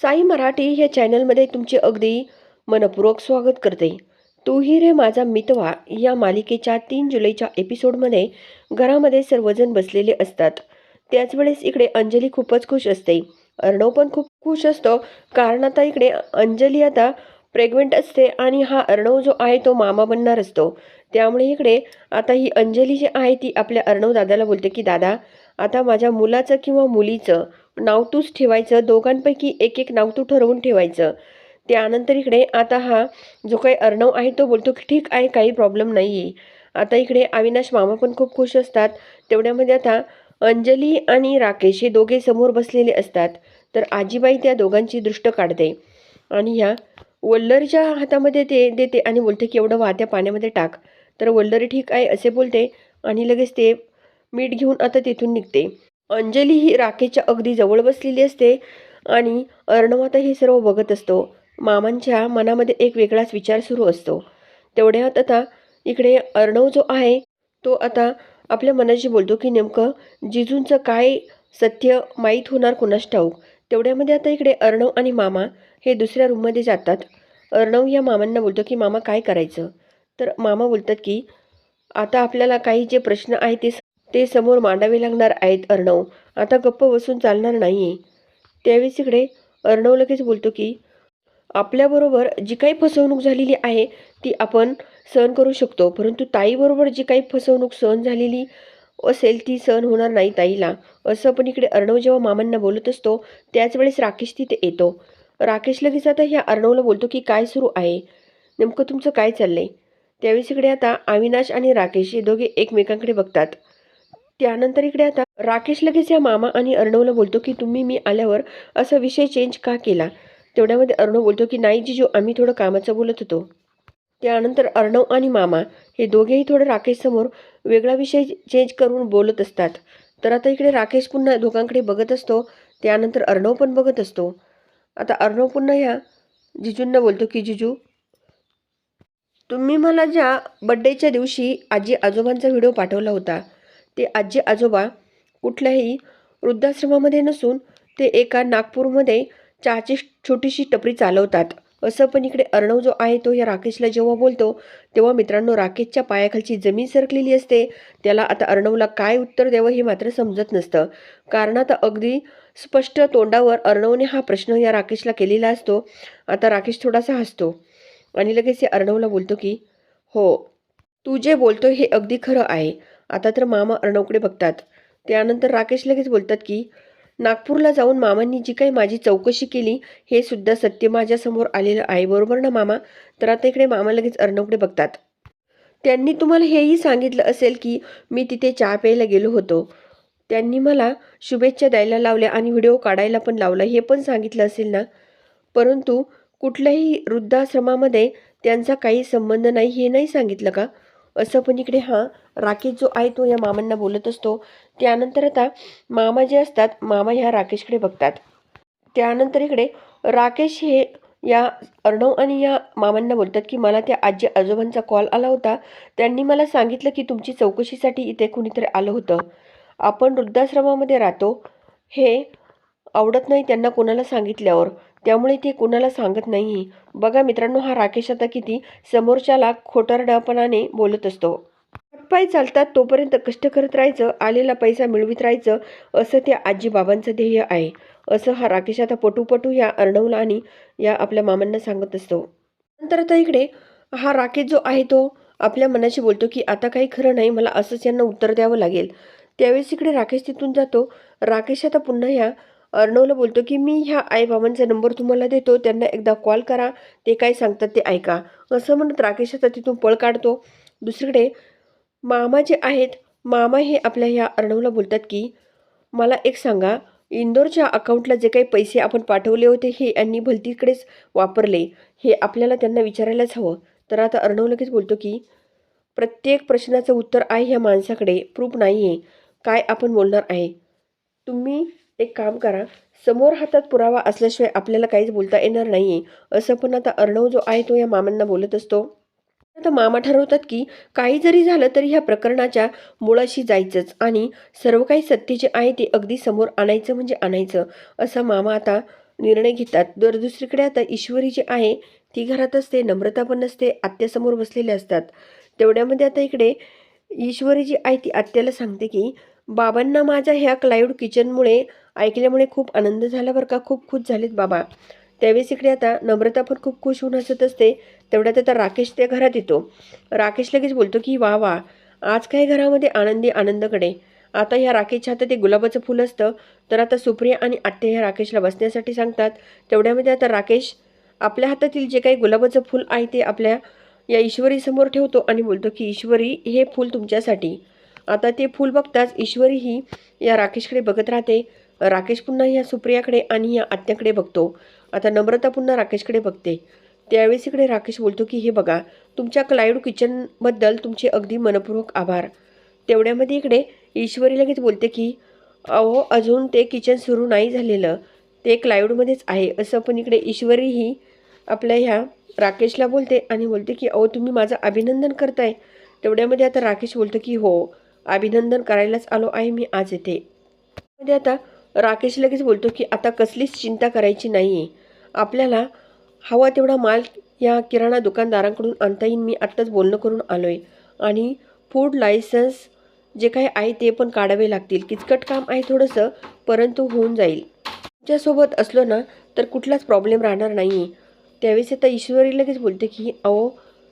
साई मराठी ह्या चॅनलमध्ये तुमचे अगदी मनपूर्वक स्वागत करते. तूही रे माझा मितवा या मालिकेच्या तीन जुलैच्या एपिसोडमध्ये घरामध्ये सर्वजण बसलेले असतात. त्याच वेळेस इकडे अंजली खूपच खुश असते. अर्णव पण खूप खुश असतो. कारण आता इकडे अंजली आता प्रेग्नेंट असते आणि हा अर्णव जो आहे तो मामा बनणार असतो. त्यामुळे इकडे आता ही अंजली जी आहे ती आपल्या अर्णव दादाला बोलते की दादा आता माझ्या मुलाचं किंवा मुलीचं नावतूच ठेवायचं दोघांपैकी एक एक नावतू ठरवून ठेवायचं. त्यानंतर इकडे आता हा जो काही अर्णव आहे तो बोलतो की ठीक आहे काही प्रॉब्लेम नाही आहे आता इकडे अविनाश मामा पण खूप खुश असतात. तेवढ्यामध्ये आता अंजली आणि राकेश हे दोघे समोर बसलेले असतात. तर आजीबाई त्या दोघांची दृष्ट काढते. आणि ह्या वल्लरीच्या हातामध्ये ते देते आणि बोलते की एवढं वाहत्या पाण्यामध्ये टाक. तर वल्लरी ठीक आहे असे बोलते. आणि लगेच ते मीठ घेऊन आता तिथून निघते. अंजली ही राखेच्या अगदी जवळ बसलेली असते आणि अर्णव आता हे सर्व बघत असतो. मामांच्या मनामध्ये एक वेगळाच विचार सुरू असतो. तेवढ्यात आता इकडे अर्णव जो आहे तो आता आपल्या मनाशी बोलतो की नेमकं जिजूंचं काय सत्य माहीत होणार कोणास ठाऊक? तेवढ्यामध्ये आता इकडे अर्णव आणि मामा हे दुसऱ्या रूममध्ये जातात. अर्णव या मामांना बोलतो की मामा काय करायचं? तर मामा बोलतात की आता आपल्याला काही जे प्रश्न आहेत ते ते समोर मांडावे लागणार आहेत अर्णव. आता गप्प बसून चालणार नाही आहे त्यावेळेस इकडे अर्णव लगेच बोलतो की आपल्याबरोबर जी काही फसवणूक झालेली आहे ती आपण सहन करू शकतो. परंतु ताईबरोबर जी काही फसवणूक सहन झालेली असेल ती सहन होणार नाही ताईला. असं पण इकडे अर्णव जेव्हा मामांना बोलत असतो त्याच वेळेस राकेश तिथे येतो. राकेश लगेच आता ह्या अर्णवला बोलतो की काय सुरू आहे? नेमकं तुमचं काय चाललंय? त्यावेळेस इकडे आता अविनाश आणि राकेश हे दोघे एकमेकांकडे बघतात. त्यानंतर इकडे आता राकेश लगेच या मामा आणि अर्णवला बोलतो की तुम्ही मी आल्यावर असा विषय चेंज का केला? तेवढ्यामध्ये अर्णव बोलतो की नाही जिजू आम्ही थोडं कामाचं बोलत होतो. त्यानंतर अर्णव आणि मामा हे दोघेही थोडं राकेशसमोर वेगळा विषय चेंज करून बोलत असतात. तर आता इकडे राकेश पुन्हा दोघांकडे बघत असतो त्यानंतर अर्णव पण बघत असतो. आता अर्णव पुन्हा ह्या जिजूंना बोलतो की जिजू तुम्ही मला ज्या बड्डेच्या दिवशी आजी आजोबांचा व्हिडिओ पाठवला होता ते आजी आजोबा कुठल्याही वृद्धाश्रमामध्ये नसून ते एका नागपूरमध्ये चहाची छोटीशी टपरी चालवतात. असं पण इकडे अर्णव जो आहे तो या राकेशला जेव्हा बोलतो तेव्हा मित्रांनो राकेशच्या पायाखालची जमीन सरकलेली असते. त्याला आता अर्णवला काय उत्तर द्यावं हे मात्र समजत नसतं. कारण आता अगदी स्पष्ट तोंडावर अर्णवने हा प्रश्न या राकेशला केलेला असतो. आता राकेश थोडासा हसतो आणि लगेच हे अर्णवला बोलतो की हो तू जे बोलतो हे अगदी खरं आहे. आता तर मामा अर्णवकडे बघतात. त्यानंतर राकेश लगेच बोलतात की नागपूरला जाऊन मामांनी जी काही माझी चौकशी केली हे सुद्धा सत्य माझ्यासमोर आलेलं आहे. बरोबर ना मामा? तर आता इकडे मामा लगेच अर्णवकडे बघतात. त्यांनी तुम्हाला हेही सांगितलं असेल की मी तिथे चहा प्यायला गेलो होतो. त्यांनी मला शुभेच्छा द्यायला लावल्या आणि व्हिडिओ काढायला पण लावला. हे पण सांगितलं असेल ना? परंतु कुठल्याही वृद्धाश्रमामध्ये त्यांचा काही संबंध नाही हे नाही सांगितलं का? असं पण इकडे हा राकेश जो आहे तो या मामांना बोलत असतो. त्यानंतर आता मामा जे असतात मामा ह्या राकेशकडे बघतात. त्यानंतर इकडे राकेश हे या अर्णव आणि या मामांना बोलतात की मला त्या आजी आजोबांचा कॉल आला होता. त्यांनी मला सांगितलं की तुमची चौकशीसाठी इथे कुणीतरी आलं होतं. आपण वृद्धाश्रमामध्ये राहतो. हे आवडत नाही त्यांना कोणाला सांगितल्यावर. त्यामुळे ते कोणाला सांगत नाही. बघा मित्रांनो हा राकेश आता किती समोरच्याला खोटारडापणाने बोलत असतो. हातपाय चालतात तोपर्यंत कष्ट करत राहायचं आलेला पैसा मिळवित राहायचं असं त्या आजीबाबांचं ध्येय आहे. असं हा राकेश आता पटूपटू या अर्णवला आणि या आपल्या मामांना सांगत असतो. नंतर आता इकडे हा राकेश जो आहे तो आपल्या मनाशी बोलतो की आता काही खरं नाही मला असंच यांना उत्तर द्यावं लागेल. त्यावेळेस इकडे राकेश तिथून जातो. राकेश आता पुन्हा ह्या अर्णवला बोलतो की मी ह्या आईबाबांचा नंबर तुम्हाला देतो त्यांना एकदा कॉल करा ते काय सांगतात ते ऐका. असं म्हणत राकेश आता तिथून पळ काढतो. दुसरीकडे मामा जे आहेत मामा हे आपल्या ह्या अर्णवला बोलतात की मला एक सांगा इंदोरच्या अकाउंटला जे काही पैसे आपण पाठवले होते हे यांनी भलतीकडेच वापरले. हे आपल्याला त्यांना विचारायलाच हवं. तर आता अर्णव लगेच बोलतो की प्रत्येक प्रश्नाचं उत्तर आहे ह्या माणसाकडे. प्रूफ नाही आहे काय आपण बोलणार आहे? तुम्ही एक काम करा. समोर हातात पुरावा असल्याशिवाय आपल्याला काहीच बोलता येणार नाही आहे असं पण आता अर्णव जो आहे तो या मामांना बोलत असतो. आता मामा ठरवतात की काही जरी झालं तरी ह्या प्रकरणाच्या मुळाशी जायचंच आणि सर्व काही सत्य जे आहे ते अगदी समोर आणायचं म्हणजे आणायचं. असं मामा आता निर्णय घेतात. तर दुसरीकडे आता ईश्वरी जी आहे ती घरात असते नम्रता पण नसते आत्यासमोर बसलेले असतात. तेवढ्यामध्ये आता इकडे ईश्वरी जी आहे ती आत्याला सांगते की बाबांना माझ्या ह्या क्लाउड किचनमुळे ऐकल्यामुळे खूप आनंद झाला बरं का? खूप खुश झालेत बाबा. त्यावेळेस इकडे आता नम्रता पण खूप खुश होऊन हसत असते. तेवढ्यात आता राकेश त्या घरात येतो. राकेश लगेच बोलतो की वा वा आज काय घरामध्ये आनंदी आनंदकडे? आता ह्या राकेशच्या हातात ते गुलाबाचं फुल असतं. तर आता सुप्रिया आणि आत्या ह्या राकेशला बसण्यासाठी सांगतात. तेवढ्यामध्ये आता राकेश आपल्या हातातील जे काही गुलाबाचं फुल आहे ते आपल्या या ईश्वरीसमोर ठेवतो आणि बोलतो की ईश्वरी हे फूल तुमच्यासाठी. आता ते फूल बघताच ईश्वरी ही या राकेशकडे बघत राहते. राकेश पुन्हा या सुप्रियाकडे आणि या आत्याकडे बघतो. आता नम्रता पुन्हा राकेशकडे बघते. त्यावेळेस इकडे राकेश बोलतो की हे बघा तुमच्या क्लाउड किचनबद्दल तुमचे अगदी मनपूर्वक आभार. तेवढ्यामध्ये इकडे ईश्वरी लगेच बोलते की अहो अजून ते किचन सुरू नाही झालेलं. ते क्लाउडमध्येच आहे. असं पण इकडे ईश्वरीही आपल्या ह्या राकेशला बोलते आणि बोलते की अहो तुम्ही माझं अभिनंदन करताय. तेवढ्यामध्ये आता राकेश बोलतो की हो अभिनंदन करायलाच आलो आहे मी आज येथे मध्ये आता राकेश लगेच बोलतो की आता कसलीच चिंता करायची नाही आहे आपल्याला हवा तेवढा माल या किराणा दुकानदारांकडून आणता येईन मी आत्ताच बोलणं करून आलो आहे आणि फूड लायसन्स जे काही आहे ते पण काढावे लागतील. किचकट काम आहे थोडंसं परंतु होऊन जाईल. तुमच्यासोबत असलो ना तर कुठलाच प्रॉब्लेम राहणार नाही त्यावेळेस आता ईश्वरी लगेच बोलते की अहो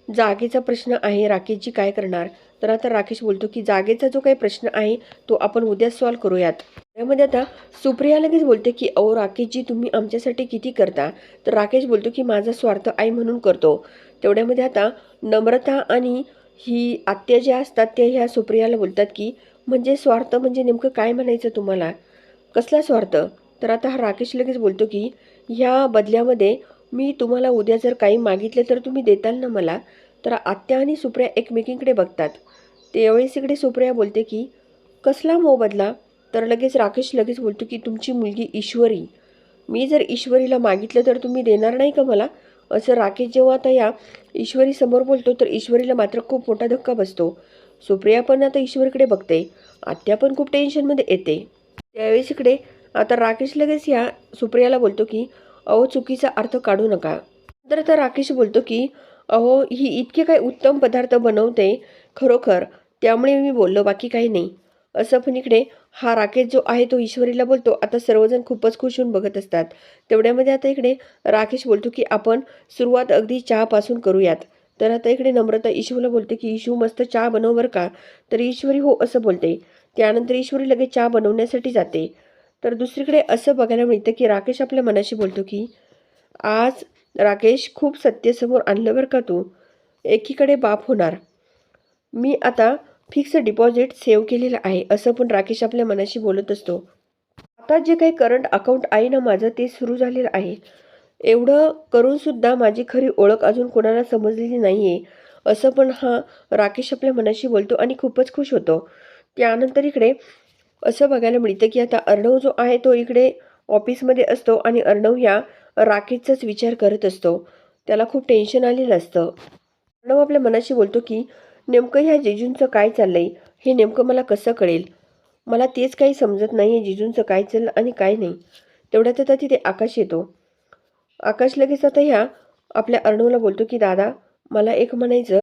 जागेचा प्रश्न आहे. राकेशजी काय करणार? तर आता राकेश बोलतो की जागेचा जो काही प्रश्न आहे तो आपण उद्या सॉल्व करूयात. त्यामध्ये आता सुप्रिया लगेच बोलते की अहो राकेशजी तुम्ही आमच्यासाठी किती करता? तर राकेश बोलतो की माझा स्वार्थ आई म्हणून करतो. तेवढ्यामध्ये आता नम्रता आणि ही आत्या ज्या असतात त्या ह्या सुप्रियाला बोलतात की म्हणजे स्वार्थ म्हणजे नेमकं काय म्हणायचं तुम्हाला? कसला स्वार्थ? तर आता हा राकेश लगेच बोलतो की ह्या बदल्यामध्ये मी तुम्हाला उद्या जर काही मागितलं तर तुम्ही देताल ना मला? तर आत्या आणि सुप्रिया एकमेकींकडे बघतात. त्यावेळेस इकडे सुप्रिया बोलते की कसला मोबदला? तर लगेच राकेश लगेच बोलतो की तुमची मुलगी ईश्वरी. मी जर ईश्वरीला मागितलं तर तुम्ही देणार नाही का मला? असं राकेश जेव्हा आता या ईश्वरीसमोर बोलतो तर ईश्वरीला मात्र खूप मोठा धक्का बसतो. सुप्रिया पण आता ईश्वरीकडे बघते. आत्या पण खूप टेन्शनमध्ये येते. त्यावेळेस इकडे आता राकेश लगेच या सुप्रियाला बोलतो की अहो चुकीचा अर्थ काढू नका. तर आता राकेश बोलतो की अहो ही इतके काही उत्तम पदार्थ बनवते खरोखर त्यामुळे मी बोललो बाकी काही नाही. असं पण इकडे हा राकेश जो आहे तो ईश्वरीला बोलतो. आता सर्वजण खूपच खुश होऊन बघत असतात. तेवढ्यामध्ये आता इकडे राकेश बोलतो की आपण सुरुवात अगदी चहापासून करूयात. तर आता इकडे नम्रता ईशूला बोलते की ईशू मस्त चहा बनव बरं का? तर ईश्वरी हो असं बोलते. त्यानंतर ईश्वरी लगेच चहा बनवण्यासाठी जाते. तर दुसरीकडे असं बघायला मिळतं की राकेश आपल्या मनाशी बोलतो की आज राकेश खूप सत्यसमोर आणलं बरं का तू? एकीकडे बाप होणार. मी आता फिक्स डिपॉझिट सेव्ह केलेलं आहे असं पण राकेश आपल्या मनाशी बोलत असतो. आता जे काही करंट अकाउंट आहे ना माझं ते सुरू झालेलं आहे. एवढं करूनसुद्धा माझी खरी ओळख अजून कोणाला समजलेली नाही आहे असं पण हा राकेश आपल्या मनाशी बोलतो आणि खूपच खुश होतो. त्यानंतर इकडे असं बघायला मिळतं की आता अर्णव जो आहे तो इकडे ऑफिसमध्ये असतो आणि अर्णव ह्या राकेशचाच विचार करत असतो. त्याला खूप टेन्शन आलेलं असतं. अर्णव आपल्या मनाशी बोलतो की नेमकं ह्या जिजूंचं काय चाललंय? हे नेमकं मला कसं कळेल? मला तेच काही समजत नाही आहे जिजूंचं काय चाललं आणि काय नाही. तेवढ्यात आता तिथे आकाश येतो. आकाश लगेच आता ह्या आपल्या अर्णवला बोलतो की दादा मला एक म्हणायचं.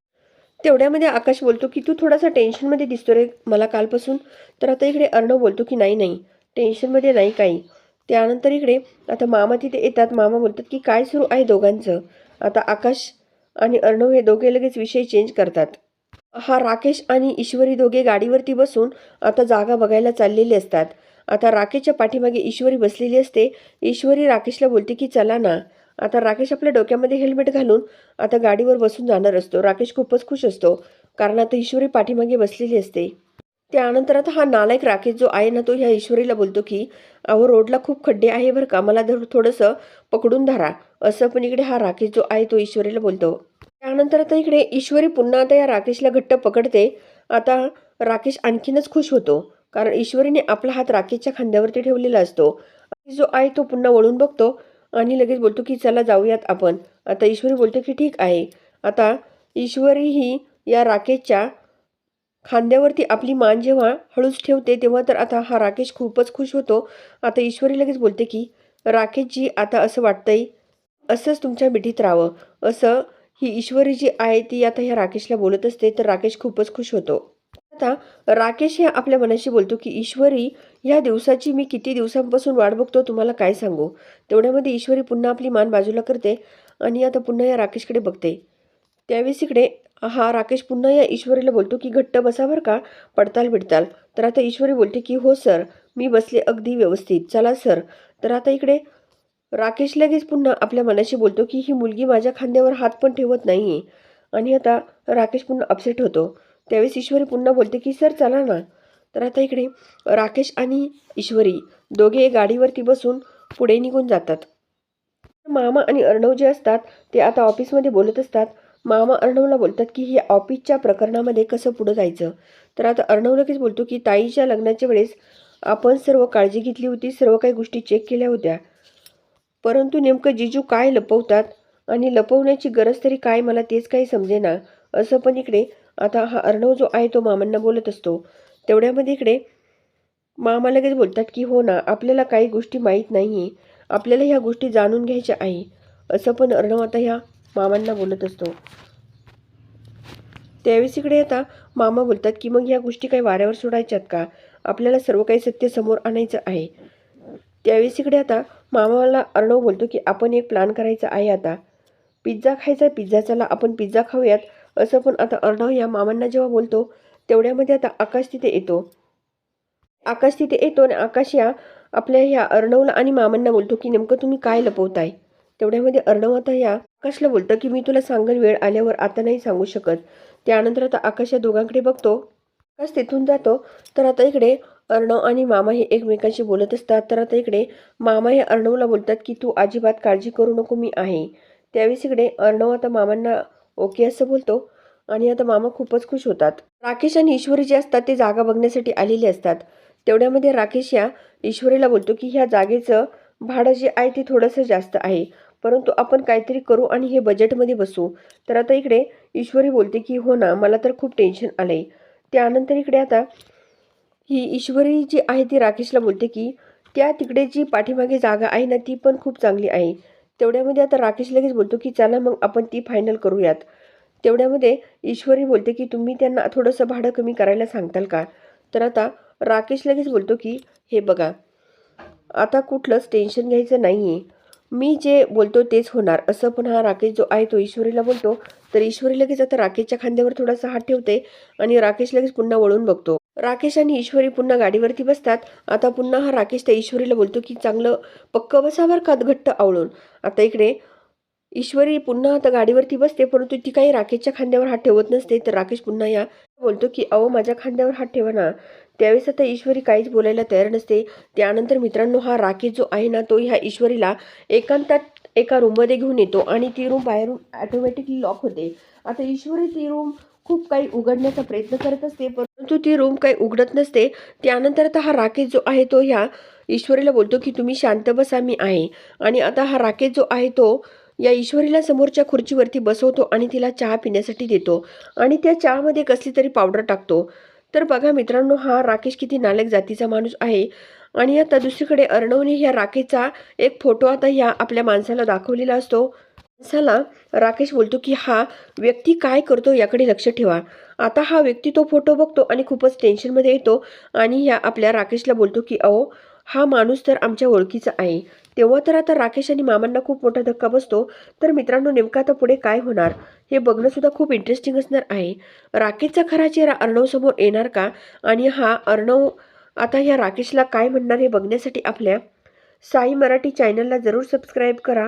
तेवढ्यामध्ये आकाश बोलतो की तू थोडासा टेन्शनमध्ये दिसतो रे मला कालपासून. तर आता इकडे अर्णव बोलतो की नाही नाही टेन्शनमध्ये नाही काही. त्यानंतर इकडे आता मामा तिथे येतात. मामा बोलतात की काय सुरू आहे दोघांचं? आता आकाश आणि अर्णव हे दोघे लगेच विषय चेंज करतात. हा राकेश आणि ईश्वरी दोघे गाडीवरती बसून आता जागा बघायला चाललेले असतात. आता राकेशच्या पाठीमागे ईश्वरी बसलेली असते. ईश्वरी राकेशला बोलते की चला ना. आता राकेश आपल्या डोक्यामध्ये हेल्मेट घालून आता गाडीवर बसून जाणार असतो. राकेश खूपच खुश असतो कारण आता ईश्वरी पाठीमागे बसलेली असते. त्यानंतर आता हा नालायक राकेश जो आहे ना तो ह्या ईश्वरीला बोलतो की अहो रोडला खूप खड्डे आहे बरं का मला धर थोडंसं पकडून धरा. असं पण इकडे हा राकेश जो आहे तो ईश्वरीला बोलतो. त्यानंतर आता इकडे ईश्वरी पुन्हा आता या राकेशला घट्ट पकडते. आता राकेश आणखीनच खुश होतो कारण ईश्वरीने आपला हात राकेशच्या खांद्यावरती ठेवलेला असतो. जो आहे तो पुन्हा वळून बघतो आणि लगेच बोलतो की चला जाऊयात आपण. आता ईश्वरी बोलतो की ठीक आहे. आता ईश्वरी ही या राकेशच्या खांद्यावरती आपली मान जेव्हा हळूच ठेवते तेव्हा तर आता हा राकेश खूपच खुश होतो. आता ईश्वरी लगेच बोलते की राकेशजी आता असं वाटतंय असंच तुमच्या मिठीत राहावं असं ही ईश्वरी जी आहे ती आता ह्या राकेशला बोलत असते तर राकेश खूपच खुश होतो. आता राकेश हे आपल्या मनाशी बोलतो की ईश्वरी ह्या दिवसाची मी किती दिवसांपासून वाट बघतो तुम्हाला काय सांगू? तेवढ्यामध्ये ईश्वरी पुन्हा आपली मान बाजूला करते आणि आता पुन्हा या राकेशकडे बघते. त्यावेळेस इकडे हा राकेश पुन्हा या ईश्वरीला बोलतो की घट्ट बसावर का पडताल बिडताल. तर आता ईश्वरी बोलते की हो सर मी बसले अगदी व्यवस्थित. चला सर. तर आता इकडे राकेश लगेच पुन्हा आपल्या मनाशी बोलतो की ही मुलगी माझ्या खांद्यावर हात पण ठेवत नाही आणि आता राकेश पुन्हा अपसेट होतो. त्यावेळेस ईश्वरी पुन्हा बोलते की सर चला ना. तर आता इकडे राकेश आणि ईश्वरी दोघे गाडीवरती बसून पुढे निघून जातात. मामा आणि अर्णव जे असतात ते आता ऑफिसमध्ये बोलत असतात. मामा अर्णवला बोलतात की हे ऑफिसच्या प्रकरणामध्ये कसं पुढं जायचं? तर आता अर्णव लगेच बोलतो की ताईच्या लग्नाच्या वेळेस आपण सर्व काळजी घेतली होती सर्व काही गोष्टी चेक केल्या होत्या. परंतु नेमकं जिजू काय लपवतात आणि लपवण्याची गरज तरी काय मला तेच काही समजेना. असं पण इकडे आता हा अर्णव जो आहे तो मामांना बोलत असतो. तेवढ्यामध्ये इकडे मामा लगेच बोलतात की हो ना आपल्याला काही गोष्टी माहीत नाही आपल्याला ह्या गोष्टी जाणून घ्यायच्या आहे. असं पण अर्णव आता ह्या मामांना बोलत असतो. त्यावेळेस इकडे आता मामा बोलतात की मग ह्या गोष्टी काही वाऱ्यावर सोडायच्यात का? आपल्याला सर्व काही सत्य समोर आणायचं आहे. त्यावेळेस इकडे आता मामाला अर्णव बोलतो की आपण एक प्लॅन करायचा आहे आता. पिझ्झा खायचा पिझ्झा चला आपण पिझ्झा खाऊयात. असं पण आता अर्णव या मामांना जेव्हा बोलतो तेवढ्यामध्ये आता आकाश तिथे येतो. आकाश तिथे येतो आणि आकाश या आपल्या ह्या अर्णवला आणि मामांना बोलतो की नेमकं तुम्ही काय लपवताय? तेवढ्यामध्ये अर्णव आता या आकाशला बोलतं की मी तुला सांगेन वेळ आल्यावर आता नाही सांगू शकत. त्यानंतर आता आकाश या दोघांकडे बघतो. आकाश तिथून जातो तर आता इकडे अर्णव आणि मामा हे एकमेकांशी बोलत असतात. तर आता इकडे मामा हे अर्णवला बोलतात की तू अजिबात काळजी करू नको मी आहे. त्यावेळेस इकडे अर्णव आता मामांना ओके असं बोलतो आणि आता मामा खूपच खुश होतात. राकेश आणि ईश्वरी जे असतात ते जागा बघण्यासाठी आलेले असतात. तेवढ्यामध्ये राकेश या ईश्वरीला बोलतो की ह्या जागेचं भाडं जे आहे ते थोडंसं जास्त आहे. परंतु आपण काहीतरी करू आणि हे बजेटमध्ये बसू. तर आता इकडे ईश्वरी बोलते की हो ना मला तर खूप टेन्शन आलं आहे त्यानंतर इकडे आता ही ईश्वरी जी आहे ती राकेशला बोलते की त्या तिकडे जी पाठीमागे जागा आहे ना ती पण खूप चांगली आहे. तेवढ्यामध्ये आता राकेश लगेच बोलतो की चला मग आपण ती फायनल करूयात. तेवढ्यामध्ये ईश्वरी बोलते की तुम्ही त्यांना थोडंसं भाडं कमी करायला सांगताल का? तर आता राकेश लगेच बोलतो की हे बघा आता कुठलंच टेन्शन घ्यायचं नाही आहे मी जे बोलतो तेच होणार. असं पण हा राकेश जो आहे तो ईश्वरीला बोलतो. तर ईश्वरी लगेच आता राकेशच्या खांद्यावर थोडासा हात ठेवते आणि राकेश लगेच पुन्हा वळून बघतो. राकेश आणि ईश्वरी पुन्हा गाडीवरती बसतात. आता पुन्हा हा राकेश त्या ईश्वरीला बोलतो की चांगलं पक्क बसावर का घट्ट आवळून? आता इकडे ईश्वरी पुन्हा आता गाडीवरती बसते परंतु ती काही राकेशच्या खांद्यावर हात ठेवत नसते. तर राकेश पुन्हा या बोलतो की अहो माझ्या खांद्यावर हात ठेवा ना. त्यावेळेस आता ईश्वरी काहीच बोलायला तयार नसते. त्यानंतर मित्रांनो हा राकेश जो आहे ना तो ह्या ईश्वरीला एकांतात एका रूममध्ये घेऊन येतो आणि ती रूम बाहेरून ॲटोमॅटिकली लॉक होते. आता ईश्वरी ती रूम खूप काही उघडण्याचा प्रयत्न करत असते परंतु ती रूम काही उघडत नसते. त्यानंतर आता हा राकेश जो आहे तो ह्या ईश्वरीला बोलतो की तुम्ही शांत बसा मी आहे. आणि आता हा राकेश जो आहे तो या ईश्वरीला समोरच्या खुर्चीवरती बसवतो आणि तिला चहा पिण्यासाठी देतो. आणि त्या चहामध्ये कसली तरी पावडर टाकतो. तर बघा मित्रांनो हा राकेश किती नालक जातीचा माणूस आहे. आणि आता दुसरीकडे अर्णवने ह्या राकेशचा एक फोटो आता ह्या आपल्या माणसाला दाखवलेला असतो. माणसाला राकेश बोलतो की हा व्यक्ती काय करतो याकडे लक्ष ठेवा. आता हा व्यक्ती तो फोटो बघतो आणि खूपच टेन्शनमध्ये येतो आणि ह्या आपल्या राकेशला बोलतो की अहो हा माणूस तर आमच्या ओळखीचा आहे. तेव्हा तर आता राकेश आणि मामांना खूप मोठा धक्का बसतो. तर मित्रांनो नेमका आता पुढे काय होणार? हे बघणंसुद्धा खूप इंटरेस्टिंग असणार आहे. राकेशचा खरा चेहरा अर्णवसमोर येणार का? आणि हा अर्णव आता ह्या राकेशला काय म्हणणार हे बघण्यासाठी आपल्या साई मराठी चॅनलला जरूर सबस्क्राईब करा.